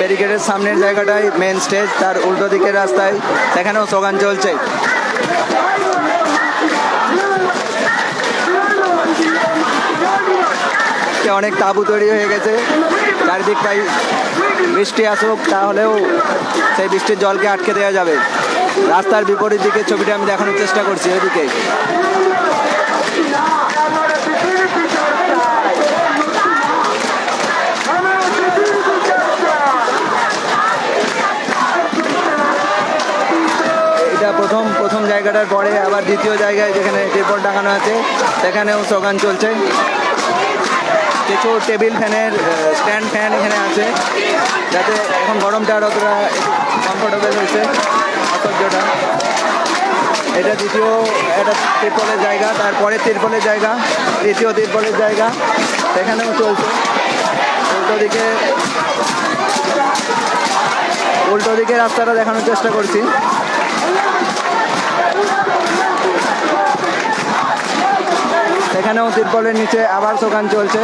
ব্যারিকেডের সামনের জায়গাটায় main stage তার উল্টো দিকের রাস্তায় সেখানেও স্লোগান চলছে। অনেক তাঁবু তৈরি হয়ে গেছে, চারিদিকটাই বৃষ্টি আসুক, তাহলেও সেই বৃষ্টির জলকে আটকে দেওয়া যাবে। রাস্তার বিপরীত দিকের ছবিটা আমি দেখানোর চেষ্টা করছি, এদিকে। প্রথম প্রথম জায়গাটার পরে আবার দ্বিতীয় জায়গায় যেখানে টেপল টাঙানো আছে, সেখানেও স্লোগান চলছে। কিছু টেবিল ফ্যানের স্ট্যান্ড ফ্যান এখানে আছে। যাতে এখন গরমটা আর অতটা কমফোর্টেবল হয়েছে, অসহ্যটা। এটা দ্বিতীয় একটা তিরপলের জায়গা, তারপরে তিরপলের জায়গা, তৃতীয় তিরপলের জায়গা, সেখানেও চলছে। উল্টো দিকে উল্টো দিকে রাস্তাটা দেখানোর চেষ্টা করছি। সেখানেও তিরপলের নিচে আবার দোকান চলছে।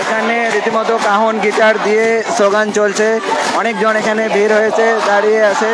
এখানে রীতিমতো কাহন গিটার দিয়ে স্লোগান চলছে। অনেকজন এখানে ভিড় হয়েছে, দাঁড়িয়ে আছে।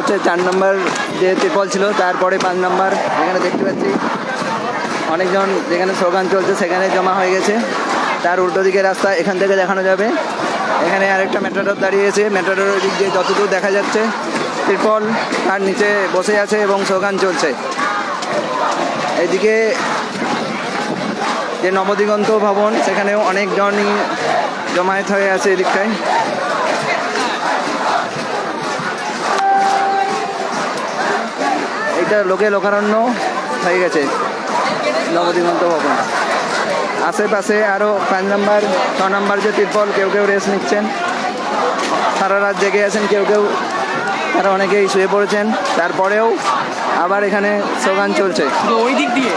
হচ্ছে চার নম্বর যে ত্রিপল ছিল, তারপরে পাঁচ নম্বর এখানে দেখতে পাচ্ছি। অনেকজন যেখানে স্লোগান চলছে, সেখানে জমা হয়ে গেছে। তার উল্টো দিকে রাস্তা এখান থেকে দেখানো যাবে। এখানে আরেকটা মেট্রোডর দাঁড়িয়েছে মেট্রোডোর দিক দিয়ে যতদূর দেখা যাচ্ছে, ত্রিপল তার নিচে বসে আছে এবং স্লোগান চলছে। এদিকে যে নবদিগন্ত ভবন, সেখানেও অনেকজনই জমায়েত হয়ে আছে এদিকটায়। এটা লোকে লোকারণ্য হয়ে গেছে। নবদিগন্ত ভবন। আশেপাশে আরও পাঁচ নম্বর, ছ নম্বর যে তিরপল, কেউ কেউ রেস্ট নিচ্ছেন। সারা রাত জেগে আছেন কেউ কেউ। তারা অনেকেই শুয়ে পড়েছেন। তারপরেও আবার এখানে স্লোগান চলছে। ওই দিক দিয়ে?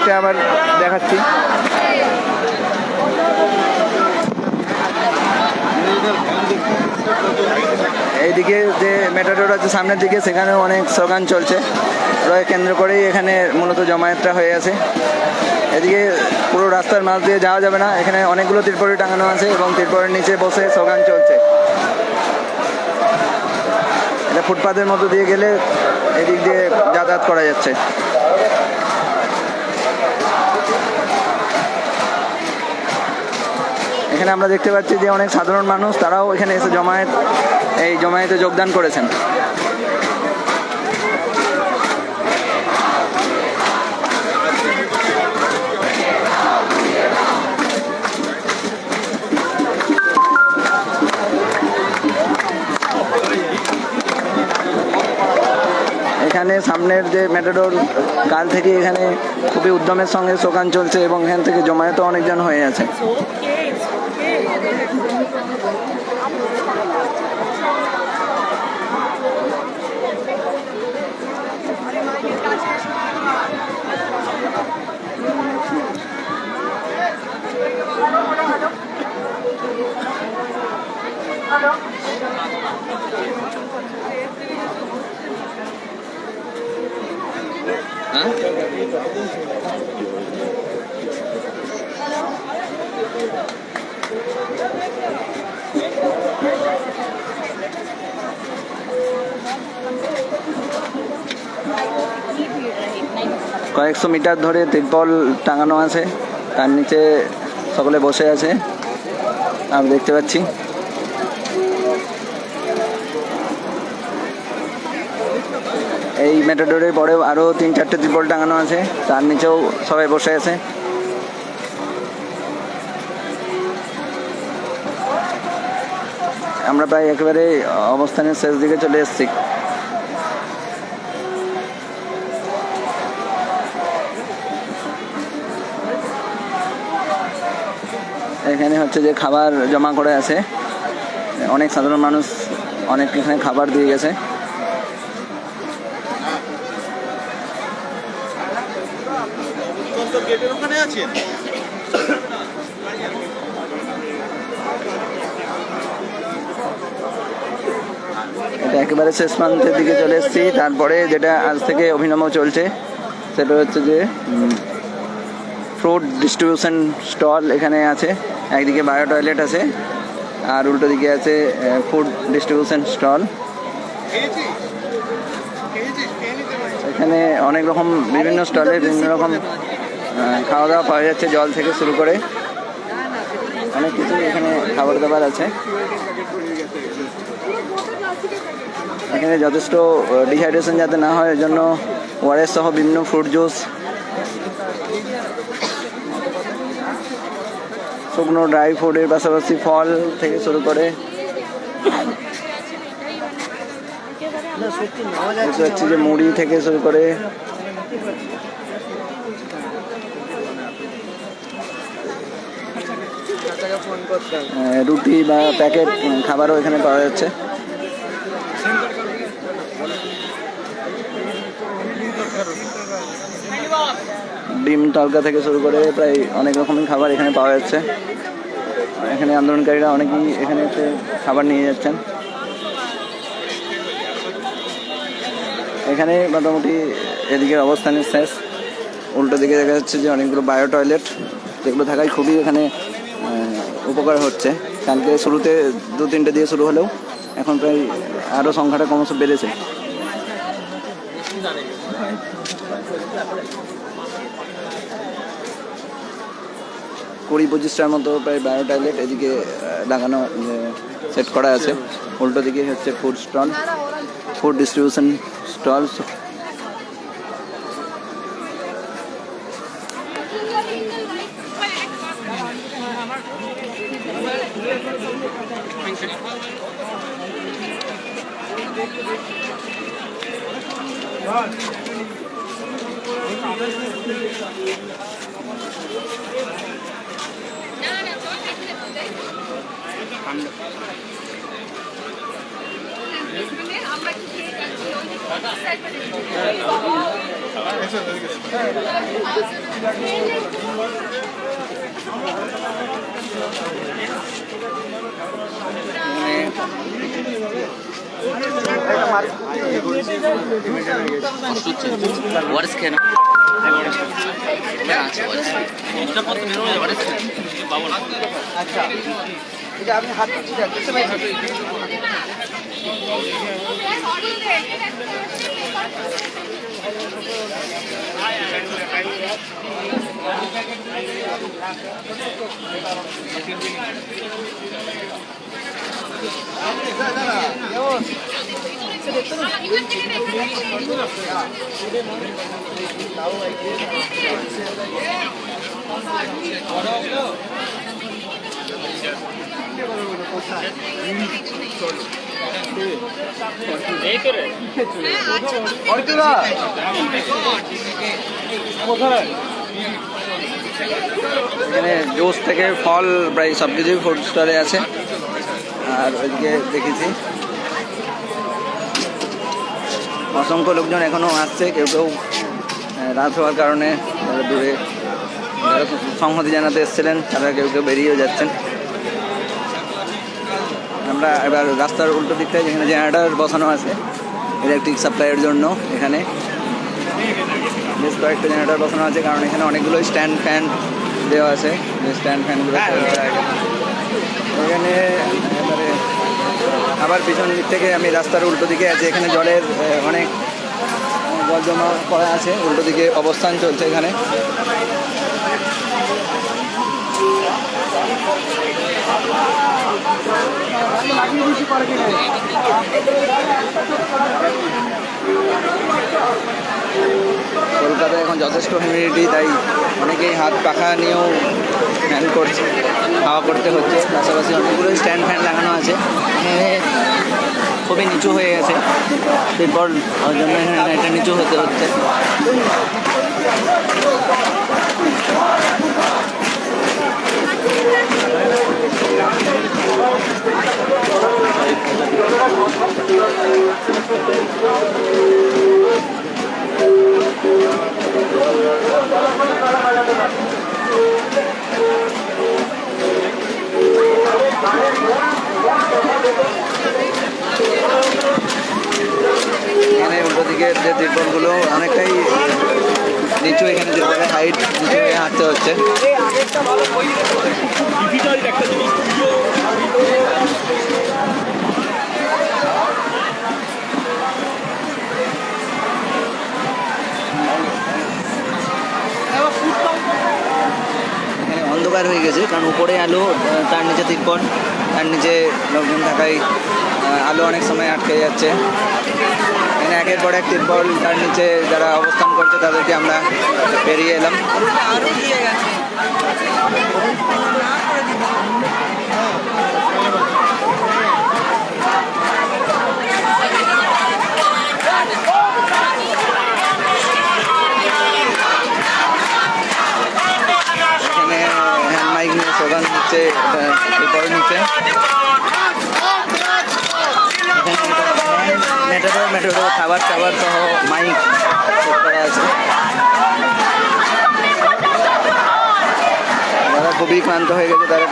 দিকটা আবার দেখাচ্ছি। এইদিকে যে মেটাডোর আছে সামনের দিকে, সেখানেও অনেক স্লোগান চলছে। ওরা কেন্দ্র করেই এখানে মূলত জমায়েতটা হয়ে আছে। এদিকে পুরো রাস্তার মাঝ দিয়ে যাওয়া যাবে না। এখানে অনেকগুলো তিরপলি টাঙানো আছে এবং তিরপলের নিচে বসে স্লোগান চলছে। এটা ফুটপাতের মতো দিয়ে গেলে এদিক দিয়ে যাতায়াত করা যাচ্ছে। এখানে আমরা দেখতে পাচ্ছি যে অনেক সাধারণ মানুষ, তারাও এখানে এসে জমায়েত, এই জমায়েতে যোগদান করেছেন। এখানে সামনের যে মেটাডোর কাল থেকে এখানে খুবই উদ্যমের সঙ্গে শোকান চলছে এবং এখান থেকে জমায়েতও অনেকজন হয়ে আছে। কয়েকশো মিটার ধরে তিরপল টাঙানো আছে তার নিচে সকলে বসে আছে। আমি দেখতে পাচ্ছি। এই মেটাডোরের পরেও আরও তিন, চারটে ত্রিপল টাঙানো আছে। তার নিচেও সবাই বসে আছে। আমরা প্রায় একেবারে অবস্থানের শেষ দিকে চলে এসেছি। এখানে হচ্ছে যে খাবার জমা করে আছে। অনেক সাধারণ মানুষ অনেক এখানে খাবার দিয়ে গেছে। এটা একেবারে শেষ প্রান্তের দিকে চলে এসেছি। তারপরে যেটা আজ থেকে অভিনব চলছে সেটা হচ্ছে যে ফ্রুট ডিস্ট্রিবিউশন স্টল এখানে আছে। একদিকে বায়ো টয়লেট আছে আর উল্টো দিকে আছে ফুড ডিস্ট্রিবিউশন স্টল এখানে অনেক রকম বিভিন্ন স্টলে বিভিন্ন রকম খাওয়া দাওয়া পাওয়া যাচ্ছে জল থেকে শুরু করে। অনেক কিছু এখানে খাবার দাবার আছে। এখানে যথেষ্ট ডিহাইড্রেশন যাতে না হয় এর জন্য ওয়ারেস সহ বিভিন্ন ফ্রুট জুস শুকনো ড্রাই ফ্রুটের পাশাপাশি ফল থেকে শুরু করে। যে মুড়ি থেকে শুরু করে। রুটি বা প্যাকেট খাবারও এখানে পাওয়া যাচ্ছে। ডিম তরকা থেকে শুরু করে প্রায় অনেক রকমের খাবার এখানে পাওয়া যাচ্ছে। এখানে আন্দোলনকারীরা অনেকেই এখানে খাবার নিয়ে যাচ্ছেন। এখানে মোটামুটি এদিকে অবস্থানের শেষ। উল্টো দিকে দেখা যাচ্ছে যে অনেকগুলো বায়ো টয়লেট, যেগুলো থাকায় খুবই এখানে উপকার হচ্ছে। কালকে শুরুতে দু তিনটে দিয়ে শুরু হলেও এখন প্রায় আরও সংখ্যাটা ক্রমশ বেড়েছে। কুড়ি পঁচিশটার মতো প্রায় বায়ো টয়লেট এদিকে লাগানো সেট করা আছে। উল্টো দিকে হচ্ছে food stall food distribution stalls ওয়ারেস খেয়ে না আছে পাবো না এটা আমি হাত দিচ্ছি দেখতেছি ভাই দেখতে এখানে জুস থেকে ফল, প্রায় সব কিছুই ফুড স্টলে আছে। আর ওইদিকে দেখেছি। অসংখ্য লোকজন এখনও আসছে, কেউ কেউ রাত হওয়ার কারণে দূরে সংহতি জানাতে এসেছিলেন, তারা কেউ কেউ বেরিয়েও যাচ্ছেন। আমরা এবার রাস্তার উল্টো দিকটায় যেখানে জেনারেটার বসানো আছে ইলেকট্রিক সাপ্লাইয়ের জন্য এখানে। বেশ কয়েকটা জেনারেটর বসানো আছে, কারণ এখানে অনেকগুলো স্ট্যান্ড ফ্যান দেওয়া আছে। যে স্ট্যান্ড ফ্যানগুলো এখানে, এবারে আবার পিছন দিক থেকে আমি রাস্তার উল্টো দিকে আছি, এখানে জলের অনেক জল জমা করা আছে, উল্টো দিকে অবস্থান চলছে এখানে। কলকাতায় এখন যথেষ্ট হিউমিডিটি তাই অনেকেই হাত পাখা নিয়েও ফ্যান করছে, হাওয়া করতে হচ্ছে। পাশাপাশি অনেকগুলো স্ট্যান্ড ফ্যান লাগানো আছে। খুবই নিচু হয়ে গেছে। এরপর জন্য এখানে এটা নিচু হতে হচ্ছে। উল্টো দিকের যে তিরপলগুলো অনেকটাই নিচু এখানে তিরপলের হাইট নিচু হয়ে হাঁটতে হচ্ছে। অন্ধকার হয়ে গেছে, কারণ উপরে আলো তার নিচে তিরপল তার নিচে লোকজন থাকায় আলো অনেক সময় আটকে যাচ্ছে। এখানে একের পর এক তিরপল তার নিচে যারা অবস্থান করছে তাদেরকে আমরা পেরিয়ে এলাম। খাবার টাবার সহ মাইক করা আছে। যারা খুবই ক্লান্ত হয়ে গেছে, তারা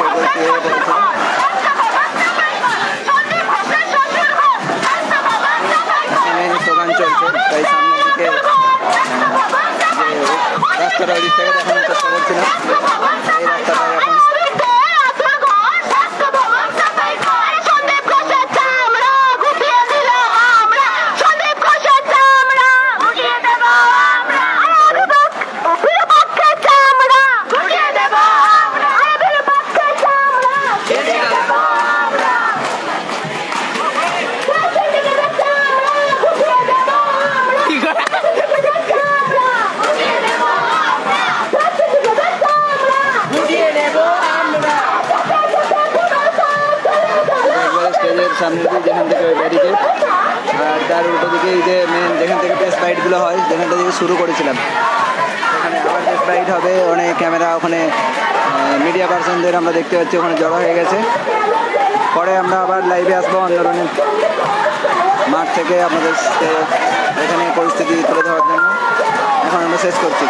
স্লোগান চলছে, তাই সামনের দিকে রাস্তাটা ওই দিক থেকে দেখানোর চেষ্টা করছিলাম। এই রাস্তাটা এখন একবারে স্টেজের সামনে দিয়ে যেখান থেকে ব্যারিকেড আর তার উল্টো দিকে এই যে মেন যেখান থেকে টেস্ট রাইডগুলো হয় যেখানটা থেকে শুরু করেছিলাম। ওখানে আবার টেস্ট রাইড হবে অনেক ক্যামেরা ওখানে মিডিয়া পার্সনদের আমরা দেখতে পাচ্ছি, ওখানে জড়ো হয়ে গেছে। পরে আমরা আবার লাইভে আসব আন্দোলনের মাঠ থেকে আপনাদের এখানে পরিস্থিতি তুলে ধরার জন্য। এখন আমরা শেষ করছি।